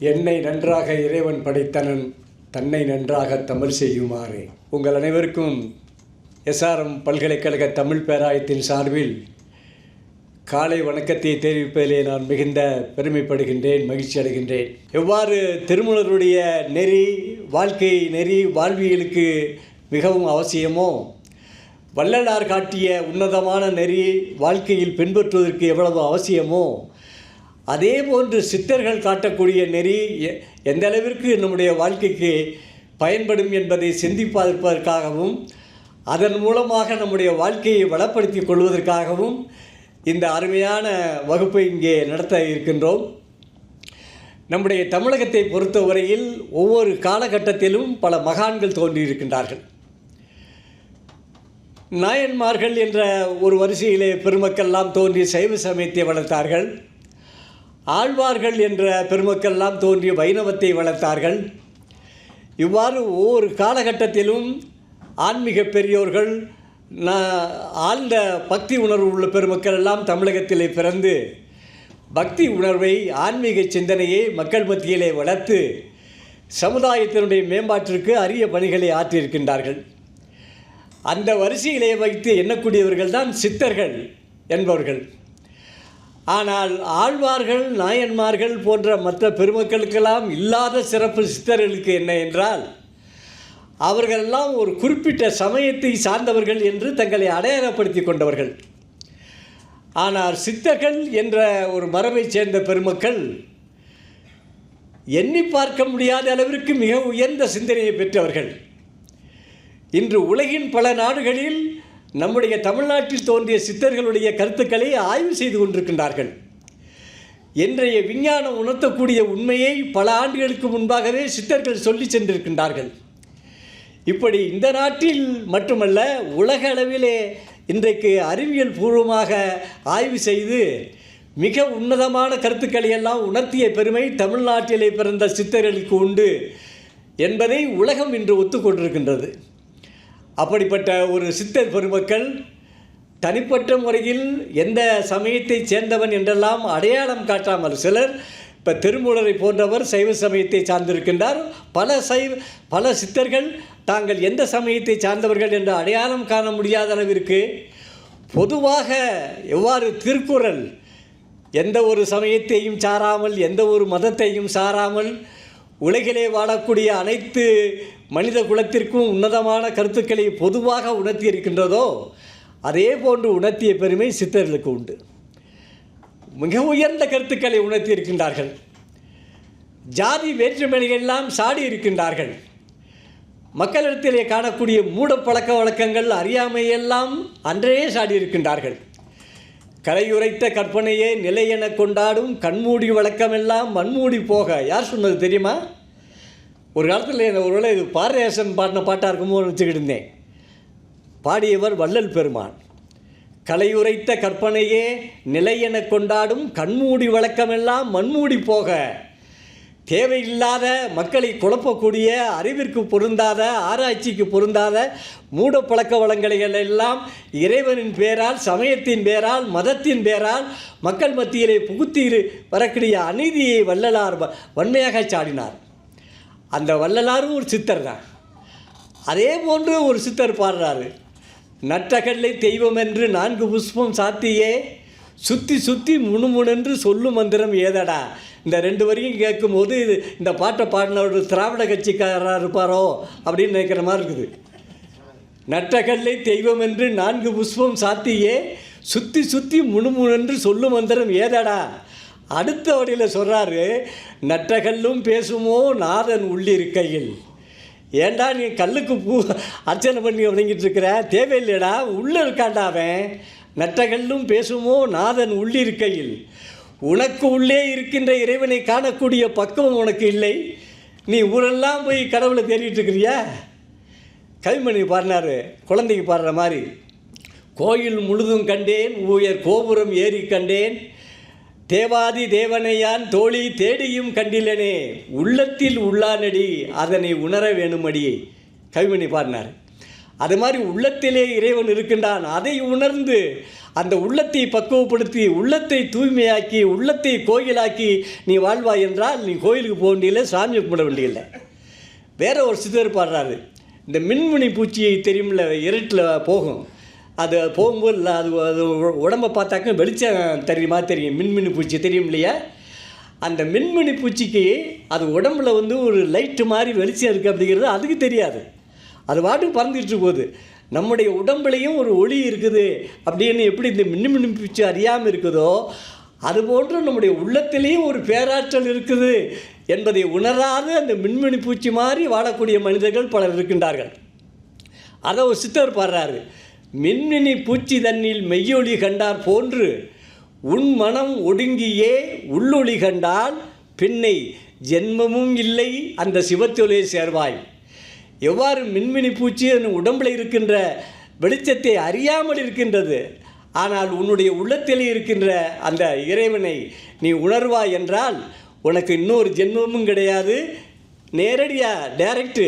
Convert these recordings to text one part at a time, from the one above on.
என்னை நன்றாக இறைவன் படைத்தனன் தன்னை நன்றாக தமிழ் செய்யுமாறு. உங்கள் அனைவருக்கும் எஸ்ஆர்எம் பல்கலைக்கழக தமிழ் பேராயத்தின் சார்பில் காலை வணக்கத்தை தெரிவிப்பதிலே நான் மிகுந்த பெருமைப்படுகின்றேன் மகிழ்ச்சி அடைகின்றேன். எவ்வாறு திருமணருடைய நெறி வாழ்க்கை நெறி வாழ்வியலுக்கு மிகவும் அவசியமோ வள்ளலார் காட்டிய உன்னதமான நெறி வாழ்க்கையில் பின்பற்றுவதற்கு எவ்வளவு அவசியமோ அதே போன்று சித்தர்கள் காட்டக்கூடிய நெறி எ- எந்த அளவிற்கு நம்முடைய வாழ்க்கைக்கு பயன்படும் என்பதை சிந்திப்பதற்காகவும் அதன் மூலமாக நம்முடைய வாழ்க்கையை வளப்படுத்திக் கொள்வதற்காகவும் இந்த அருமையான வகுப்பை இங்கே நடத்த இருக்கின்றோம். நம்முடைய தமிழகத்தை பொறுத்தவரையில் ஒவ்வொரு காலகட்டத்திலும் பல மகான்கள் தோன்றியிருக்கின்றார்கள். நாயன்மார்கள் என்ற ஒரு வரிசையிலே பெருமக்கள்லாம் தோன்றி சைவ சமயத்தை வளர்த்தார்கள். ஆழ்வார்கள் என்ற பெருமக்கள்லாம் தோன்றி வைணவத்தை வளர்த்தார்கள். இவ்வாறு ஒவ்வொரு காலகட்டத்திலும் ஆன்மீக பெரியோர்கள் ஆழ்ந்த பக்தி உணர்வு உள்ள பெருமக்கள் எல்லாம் தமிழகத்திலே பிறந்து பக்தி உணர்வை ஆன்மீக சிந்தனையை மக்கள் மத்தியிலே வளர்த்து சமுதாயத்தினுடைய மேம்பாட்டிற்கு அரிய பணிகளை ஆற்றியிருக்கின்றார்கள். அந்த வரிசையிலே வைத்து எண்ணக்கூடியவர்கள் தான் சித்தர்கள் என்பவர்கள். ஆனால் ஆழ்வார்கள் நாயன்மார்கள் போன்ற மற்ற பெருமக்களுக்கெல்லாம் இல்லாத சிறப்பு சித்தர்களுக்கு என்ன என்றால் அவர்களெல்லாம் ஒரு குறிப்பிட்ட சமயத்தை சார்ந்தவர்கள் என்று தங்களை அடையாளப்படுத்தி கொண்டவர்கள். ஆனால் சித்தர்கள் என்ற ஒரு மரபைச் சேர்ந்த பெருமக்கள் எண்ணி பார்க்க முடியாத அளவிற்கு மிக உயர்ந்த சிந்தனையை பெற்றவர்கள். இன்று உலகின் பல நாடுகளில் நம்முடைய தமிழ்நாட்டில் தோன்றிய சித்தர்களுடைய கருத்துக்களை ஆய்வு செய்து கொண்டிருக்கின்றார்கள். இன்றைய விஞ்ஞானம் உணர்த்தக்கூடிய உண்மையை பல ஆண்டுகளுக்கு முன்பாகவே சித்தர்கள் சொல்லி சென்றிருக்கின்றார்கள். இப்படி இந்த நாட்டில் மட்டுமல்ல உலக அளவிலே இன்றைக்கு அறிவியல் பூர்வமாக ஆய்வு செய்து மிக உன்னதமான கருத்துக்களை எல்லாம் உணர்த்திய பெருமை தமிழ்நாட்டிலே பிறந்த சித்தர்களுக்கு உண்டு என்பதை உலகம் இன்று ஒத்துக்கொண்டிருக்கின்றது. அப்படிப்பட்ட ஒரு சித்தர் பெருமக்கள் தனிப்பட்ட முறையில் எந்த சமயத்தைச் சேர்ந்தவன் என்றெல்லாம் அடையாளம் காட்டாமல் சிலர் இப்போ திருமூலரை போன்றவர் சைவ சமயத்தை சார்ந்திருக்கின்றார். பல சைவ பல சித்தர்கள் தாங்கள் எந்த சமயத்தை சார்ந்தவர்கள் என்று அடையாளம் காண முடியாத அளவிற்கு பொதுவாக எவ்வாறு திருக்குறள் எந்த ஒரு சமயத்தையும் சாராமல் எந்த ஒரு மதத்தையும் சாராமல் உலகிலே வாழக்கூடிய அனைத்து மனித குலத்திற்கும் உன்னதமான கருத்துக்களை பொதுவாக உணர்த்தி இருக்கின்றதோ அதே போன்று உணர்த்திய பெருமை சித்தர்களுக்கு உண்டு. மிக உயர்ந்த கருத்துக்களை உணர்த்தி இருக்கின்றார்கள் ஜாதி வேற்றுமைகளெல்லாம் சாடி இருக்கின்றார்கள் மக்களிடத்திலே காணக்கூடிய மூட பழக்க வழக்கங்கள் அறியாமையெல்லாம் அன்றே சாடி இருக்கின்றார்கள் கலையுரைத்த கற்பனையே நிலை என கொண்டாடும் கண்மூடி வழக்கமெல்லாம் மண்மூடி போக. யார் சொன்னது தெரியுமா? ஒரு காலத்தில் ஒருவேளை இது பாரதியாசன் பாடின பாட்டாக இருக்குமோ வச்சுக்கிட்டு இருந்தேன். பாடியவர் வள்ளல் பெருமான். கலையுரைத்த கற்பனையே நிலை என கொண்டாடும் கண்மூடி வழக்கமெல்லாம் மண்மூடி போக. தேவையில்லாத மக்களை குழப்பக்கூடிய அறிவிற்கு பொருந்தாத ஆராய்ச்சிக்கு பொருந்தாத மூட பழக்க வளங்களைகள் எல்லாம் இறைவனின் பேரால் சமயத்தின் பேரால் மதத்தின் பேரால் மக்கள் மத்தியிலே புகுத்தி வரக்கூடிய அநீதியை வள்ளலார் வ- வன்மையாக சாடினார். அந்த வள்ளலாரும் ஒரு சித்தர் தான். அதே போன்று ஒரு சித்தர் பாடுறாரு. நட்டகல்லை தெய்வம் என்று நான்கு புஷ்பம் சாத்தியே சுற்றி சுற்றி முணுமுணென்று சொல்லும் மந்திரம் ஏதடா? இந்த ரெண்டு வரையும் கேட்கும்போது இது இந்த பாட்டை பாடினவர் திராவிட கட்சிக்காரராக இருப்பாரோ அப்படின்னு நினைக்கிற மாதிரி இருக்குது. நட்டகல்லை தெய்வம் என்று நான்கு புஷ்பம் சாத்தியே சுற்றி சுற்றி முணுமுணென்று சொல்லும் மந்திரம் ஏதாடா? அடுத்த வழியில் சொல்கிறாரு நட்டகல்லும் பேசுமோ நாதன் உள்ளிருக்கையில். ஏண்டா நீ கல்லுக்கு பூ அர்ச்சனை பண்ணி வணங்கிட்டு இருக்கிற? தேவையில்லைடா உள்ளே இருக்காண்டா அவன். நட்டகல்லும் பேசுமோ நாதன் உள்ளிருக்கையில். உனக்கு உள்ளே இருக்கின்ற இறைவனை காணக்கூடிய பக்குவம் உனக்கு இல்லை. நீ ஊரெல்லாம் போய் கடவுளை தேடிட்டு இருக்கிறியா? கவிமணி பாடினார் குழந்தைக்கு பாடுற மாதிரி. கோயில் முழுதும் கண்டேன் உயர் கோபுரம் ஏறி கண்டேன். தேவாதி தேவனையான் தோழி தேடியும் கண்டிலனே. உள்ளத்தில் உள்ளானடி அதனை உணர வேணுமடி. கவிமணி பாடினார். அது மாதிரி உள்ளத்திலே இறைவன் இருக்கின்றான். அதை உணர்ந்து அந்த உள்ளத்தை பக்குவப்படுத்தி உள்ளத்தை தூய்மையாக்கி உள்ளத்தை கோயிலாக்கி நீ வாழ்வாய் என்றால் நீ கோயிலுக்கு போக வேண்டியில்லை சாமியை கும்பிட வேண்டியதில்லை. வேற ஒரு சித்தர் பாடுறாரு. இந்த மின்முனி பூச்சியை தெரியுமில்ல இருட்டில் போகும். அது போகும்போது இல்லை அது அது உடம்பை பார்த்தாக்க வெளிச்சம் தெரியுமா தெரியும். மின்மினி பூச்சி தெரியும் இல்லையா? அந்த மின்மினி பூச்சிக்கு அது உடம்புல வந்து ஒரு லைட்டு மாதிரி வெளிச்சம் இருக்குது அப்படிங்கிறது அதுக்கு தெரியாது. அது பாட்டுக்கு பறந்துட்டு போகுது. நம்முடைய உடம்புலையும் ஒரு ஒளி இருக்குது. அப்படின்னு எப்படி இந்த மின்மினி பூச்சி அறியாமல் இருக்குதோ அதுபோன்று நம்முடைய உள்ளத்திலேயும் ஒரு பேராற்றல் இருக்குது என்பதை உணராது அந்த மின்மினி பூச்சி மாதிரி வாழக்கூடிய மனிதர்கள் பலர் இருக்கின்றார்கள். அதை ஒரு சித்தர் பாடுறாரு. மின்மினி பூச்சி தண்ணில் மெய்யொளி கண்டார் போன்று உன் மனம் ஒடுங்கியே உள்ளொளி கண்டால் பின்னை ஜென்மமும் இல்லை அந்த சிவத்தொழிலை சேர்வாய். எவ்வாறு மின்மினி பூச்சி என் உடம்பில் இருக்கின்ற வெளிச்சத்தை அறியாமல் இருக்கின்றது? ஆனால் உன்னுடைய உள்ளத்தில் இருக்கின்ற அந்த இறைவனை நீ உணர்வாய் என்றால் உனக்கு இன்னொரு ஜென்மமும் கிடையாது. நேரடியாக டைரக்டு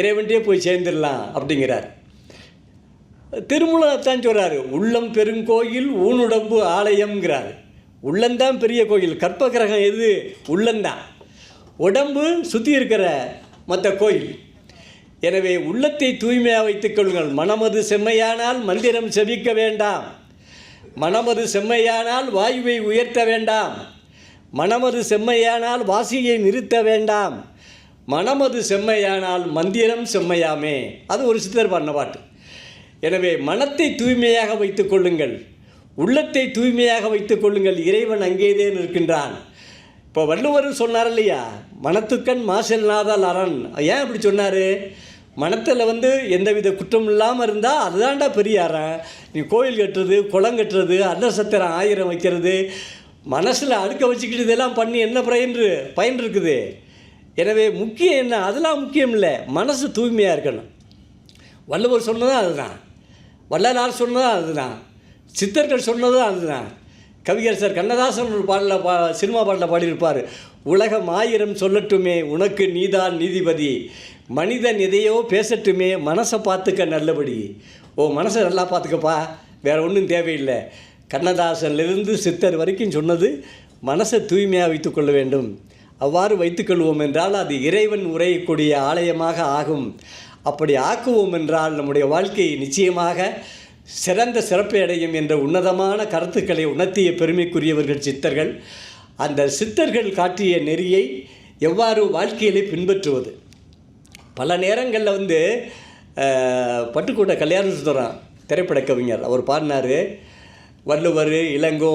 இறைவன்ட்டே போய் சேர்ந்துடலாம் அப்படிங்கிறார். திருமூலத்தான் சொல்கிறாரு உள்ளம் பெருங்கோயில் ஊனுடம்பு ஆலயம்ங்கிறார். உள்ளந்தான் பெரிய கோயில். கற்ப கிரகம் எது உள்ளந்தான் உடம்பு சுற்றி இருக்கிற மற்ற கோயில். எனவே உள்ளத்தை தூய்மையாக வைத்துக் கொள்ளுங்கள். மனமது செம்மையானால் மந்திரம் செவிக்க வேண்டாம். மனமது செம்மையானால் வாயுவை உயர்த்த வேண்டாம். மனமது செம்மையானால் வாசியை நிறுத்த வேண்டாம். மனமது செம்மையானால் மந்திரம் செம்மையாமே. அது ஒரு சித்தர் பண்ண பாட்டு. எனவே மனத்தை தூய்மையாக வைத்துக் கொள்ளுங்கள். உள்ளத்தை தூய்மையாக வைத்துக் கொள்ளுங்கள். இறைவன் அங்கேதே நிற்கின்றான். இப்போ வள்ளுவர் சொன்னார் இல்லையா? மனத்துக்கண் மாசெல்லாதால் அரண். ஏன் அப்படி சொன்னார்? மனத்தில் வந்து எந்தவித குற்றம் இல்லாமல் இருந்தால் அதுதான்டா பெரிய அறம் நீ கோயில் கட்டுறது குளம் கட்டுறது அன்னசத்திரம் ஆயிரம் வைக்கிறது மனசில் அடுக்க வச்சுக்கிட்டு இதெல்லாம் பண்ணி என்ன பயன் பயன் இருக்குது எனவே முக்கியம் என்ன? அதெல்லாம் முக்கியம் இல்லை. மனசு தூய்மையாக இருக்கணும். வள்ளுவர் சொன்னதும் அதுதான். வள்ளலார் சொன்னதும் அதுதான். சித்தர்கள் சொன்னதும் அதுதான். கவியரசர் கண்ணதாசன் ஒரு பாடலில் பா சினிமா பாடலில் பாடியிருப்பார். உலகம் ஆயிரம் சொல்லட்டுமே உனக்கு நீதான் நீதிபதி. மனிதன் எதையோ பேசட்டுமே மனசை பார்த்துக்க நல்லபடி. ஓ மனசை நல்லா பார்த்துக்கப்பா. வேற ஒன்றும் தேவையில்லை. கண்ணதாசன்லிருந்து சித்தர் வரைக்கும் சொன்னது மனசை தூய்மையாக வைத்துக்கொள்ள வேண்டும். அவ்வாறு வைத்துக்கொள்வோம் என்றால் அது இறைவன் உரையக்கூடிய ஆலயமாக ஆகும். அப்படி ஆக்குவோம் என்றால் நம்முடைய வாழ்க்கை நிச்சயமாக சிறந்த சிறப்பை அடையும் என்ற உன்னதமான கருத்துக்களை உணர்த்திய பெருமைக்குரியவர்கள் சித்தர்கள் அந்த சித்தர்கள் காட்டிய நெறியை எவ்வாறு வாழ்க்கையிலே பின்பற்றுவது? பல நேரங்களில் வந்து அஹ், பட்டுக்கோட்டை கல்யாண சுந்தரம் திரைப்பட கவிஞர் அவர் பாடினார் வள்ளுவர் இளங்கோ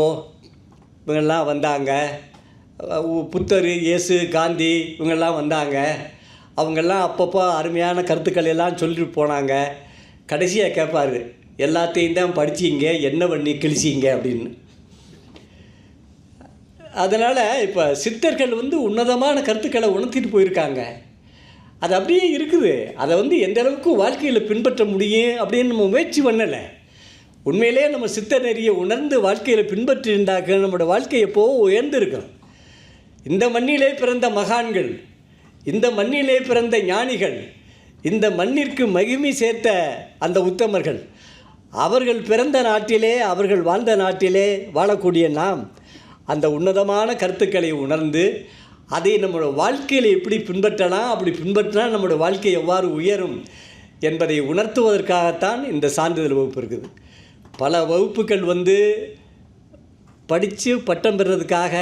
இவங்கெல்லாம் வந்தாங்க. புத்தர் இயேசு காந்தி இவங்கெல்லாம் வந்தாங்க. அவங்கெல்லாம் அப்பப்போ அருமையான கருத்துக்கள் எல்லாம் சொல்லிட்டு போனாங்க. கடைசியாக கேட்பார் எல்லாத்தையும் தான் படிச்சீங்க என்ன பண்ணி கிழிச்சிங்க அப்படின்னு. அதனால் இப்போ சித்தர்கள் வந்து உன்னதமான கருத்துக்களை உணர்த்திட்டு போயிருக்காங்க. அது அப்படியே இருக்குது. அதை வந்து எந்த அளவுக்கு வாழ்க்கையில் பின்பற்ற முடியும் அப்படின்னு நம்ம முயற்சி பண்ணலை. உண்மையிலே நம்ம சித்த நெறியை உணர்ந்து வாழ்க்கையில் பின்பற்றிருந்தாக்க நம்மளோட வாழ்க்கை எப்போ உயர்ந்திருக்கும். இந்த மண்ணிலே பிறந்த மகான்கள் இந்த மண்ணிலே பிறந்த ஞானிகள் இந்த மண்ணிற்கு மகிமை சேர்த்த அந்த உத்தமர்கள் அவர்கள் பிறந்த நாட்டிலே அவர்கள் வாழ்ந்த நாட்டிலே வாழக்கூடிய நாம் அந்த உன்னதமான கருத்துக்களை உணர்ந்து அதை நம்மளோட வாழ்க்கையில் எப்படி பின்பற்றலாம் அப்படி பின்பற்றினா நம்மளோட வாழ்க்கை எவ்வாறு உயரும் என்பதை உணர்த்துவதற்காகத்தான் இந்த சான்றிதழ் வகுப்பு இருக்குது. பல வகுப்புகள் வந்து படித்து பட்டம் பெறுறதுக்காக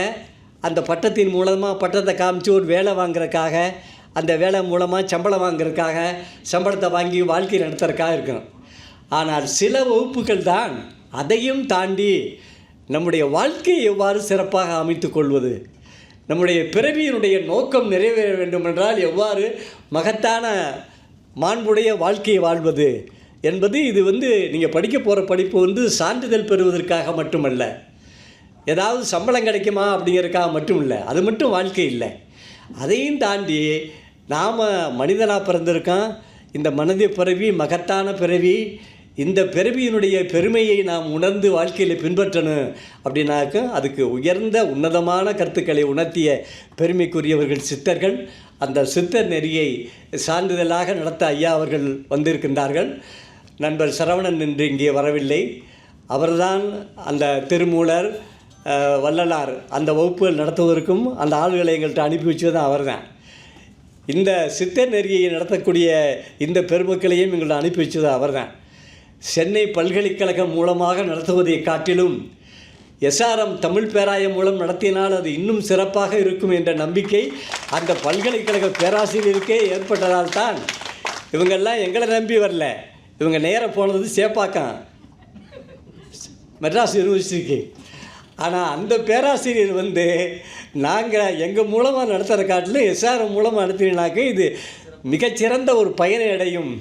அந்த பட்டத்தின் மூலமாக பட்டத்தை காமிச்சு ஒரு வேலை வாங்குறதுக்காக அந்த வேலை மூலமாக சம்பளம் வாங்குறதுக்காக சம்பளத்தை வாங்கி வாழ்க்கை நடத்துறதுக்காக இருக்கணும் ஆனால் சில வகுப்புகள் தான் அதையும் தாண்டி நம்முடைய வாழ்க்கையை எவ்வாறு சிறப்பாக அமைத்து கொள்வது? நம்முடைய பிறவியினுடைய நோக்கம் நிறைவேற வேண்டுமென்றால் எவ்வாறு மகத்தான மாண்புடைய வாழ்க்கையை வாழ்வது என்பது இது வந்து நீங்கள் படிக்க போகிற படிப்பு வந்து சான்றிதழ் பெறுவதற்காக மட்டுமல்ல. ஏதாவது சம்பளம் கிடைக்குமா அப்படிங்கிறதுக்காக மட்டும் இல்லை அது மட்டும் வாழ்க்கை இல்லை. அதையும் தாண்டி நாம் மனிதனாக பிறந்திருக்கோம். இந்த மனித பிறவி மகத்தான பிறவி இந்த பிறவியினுடைய பெருமையை நாம் உணர்ந்து வாழ்க்கையில் பின்பற்றணும் அப்படின்னாக்க அதுக்கு உயர்ந்த உன்னதமான கருத்துக்களை உணர்த்திய பெருமைக்குரியவர்கள் சித்தர்கள் அந்த சித்தர் நெறியை சான்றிதழாக நடத்த ஐயா அவர்கள் வந்திருக்கின்றார்கள். நண்பர் சரவணன் என்று இங்கே வரவில்லை. அவர்தான் அந்த திருமூலர் வள்ளலார் அந்த வகுப்புகள் நடத்துவதற்கும் அந்த ஆளுகளை எங்கள்கிட்ட அனுப்பி வச்சதும் அவர்தான். இந்த சித்தர் நெறியை நடத்தக்கூடிய இந்த பெருமக்களையும் எங்களை அனுப்பி வச்சது அவர்தான். சென்னை பல்கலைக்கழகம் மூலமாக நடத்துவதை காட்டிலும் எஸ்ஆர்எம் தமிழ் பேராயம் மூலம் நடத்தினால் அது இன்னும் சிறப்பாக இருக்கும் என்ற நம்பிக்கை அந்த பல்கலைக்கழக பேராசிரியருக்கே ஏற்பட்டதால் தான். இவங்கெல்லாம் எங்களை நம்பி வரல. இவங்க நேராக போனது சேப்பாக்கம். மெட்ராஸ் யூனிவர்சிட்டிக்கு. ஆனால் அந்த பேராசிரியர் வந்து நாங்கள் எங்கள் மூலமாக நடத்துகிற காட்டிலும் எஸ்ஆர்எம் மூலமாக நடத்தினாக்க இது மிகச்சிறந்த ஒரு பயனை அடையும்.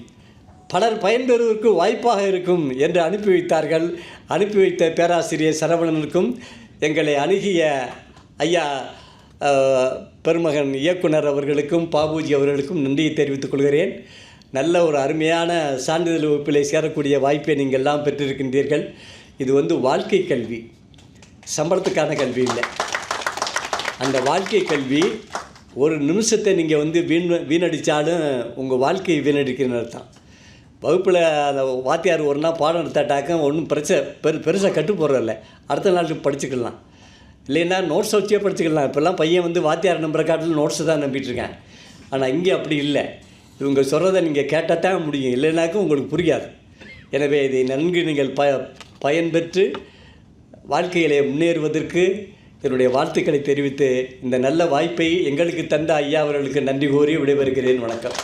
பலர் பயன்பெறுவதற்கு வாய்ப்பாக இருக்கும் என்று அனுப்பி வைத்தார்கள். அனுப்பி வைத்த பேராசிரியர் சரவணனுக்கும் எங்களை அணுகிய ஐயா பெருமகன் இயக்குனர் அவர்களுக்கும் பாபுஜி அவர்களுக்கும் நன்றியை தெரிவித்துக் கொள்கிறேன். நல்ல ஒரு அருமையான சான்றிதழ் வகுப்பிலே சேரக்கூடிய வாய்ப்பை நீங்கள் எல்லாம் பெற்றிருக்கின்றீர்கள். இது வந்து வாழ்க்கை கல்வி. சம்பளத்துக்கான கல்வி இல்லை. அந்த வாழ்க்கை கல்வி ஒரு நிமிஷத்தை நீங்கள் வந்து வீண் வீணடித்தாலும் உங்கள் வாழ்க்கையை வீணடிக்கிறன்னு அர்த்தம் வகுப்பில் அந்த வாத்தியார் ஒரு நாள் பாடம் எடுத்தாட்டாக்க ஒன்றும் பிரச்சனை பெரு பெருசாக கட்டு போடுறதில்ல அடுத்த நாள் படிச்சுக்கலாம். இல்லைன்னா நோட்ஸ் வச்சே படிச்சுக்கலாம். இப்போல்லாம் பையன் வந்து வாத்தியார் நம்புற காட்டில் நோட்ஸை தான் நம்பிட்டுருக்கேன் ஆனால் இங்கே அப்படி இல்லை. இவங்க சொல்கிறத நீங்கள் கேட்டால் தான் முடியும். இல்லைனாக்கும் உங்களுக்கு புரியாது. எனவே இதை நன்கு நீங்கள் ப பயன்பெற்று வாழ்க்கையிலே முன்னேறுவதற்கு என்னுடைய வாழ்த்துக்களை தெரிவித்து இந்த நல்ல வாய்ப்பை எங்களுக்கு தந்த ஐயா அவர்களுக்கு நன்றி கூறி விடைபெறுகிறேன். வணக்கம்.